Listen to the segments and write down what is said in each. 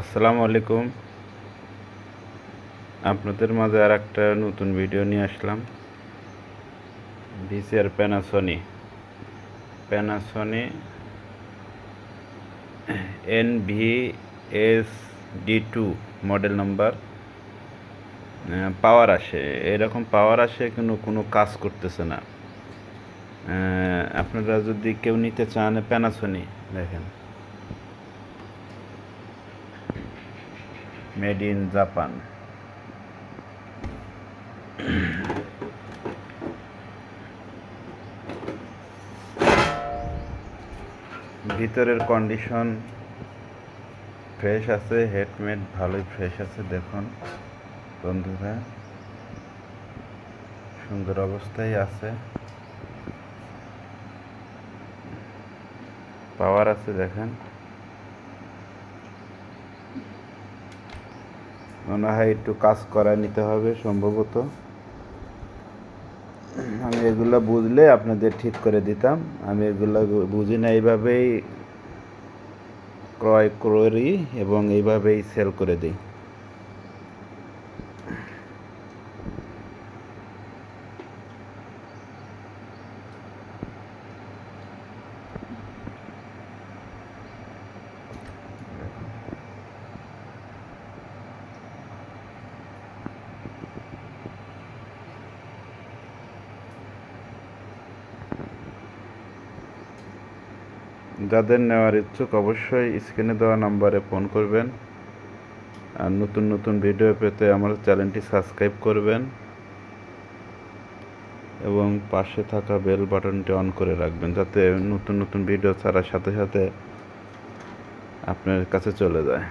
আসসালামু আলাইকুম। আপনাদের মাঝে আর একটা নতুন ভিডিও নিয়ে আসলাম। VCR Panasonic Panasonic N V S D two model number power আসে। এরকম পাওয়ার আসে কিন্তু কোনো কাজ করতেছে না। আপনারা যদি কেউ নিতে চান প্যানাসনি দেখেন। Made in Japan. ভিতরের কন্ডিশন ফ্রেশ আছে হেডমেড ভালোই ফ্রেশ আছে, দেখুন বন্ধুরা। সুন্দর অবস্থায় আছে। পাওয়ার আছে, দেখেন। মনে হয় একটু কাজ করা নিতে হবে সম্ভবত। আমি এগুলো বুঝলে আপনাদের ঠিক করে দিতাম। আমি এগুলো বুঝি না, এইভাবেই ক্রয় করি এবং এইভাবেই সেল করে দিই। যাদের নেওয়ার ইচ্ছুক অবশ্যই স্ক্রিনে দেওয়া নাম্বারে ফোন করবেন। আর নতুন নতুন ভিডিও পেতে আমার চ্যানেলটি সাবস্ক্রাইব করবেন। এবং পাশে থাকা বেল বাটনটি অন করে রাখবেন যাতে নতুন নতুন ভিডিও ছাড়ার সাথে সাথে আপনার কাছে চলে যায়।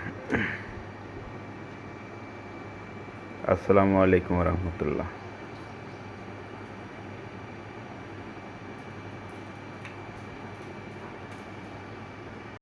আসসালামু আলাইকুম রহমতুল্লাহ।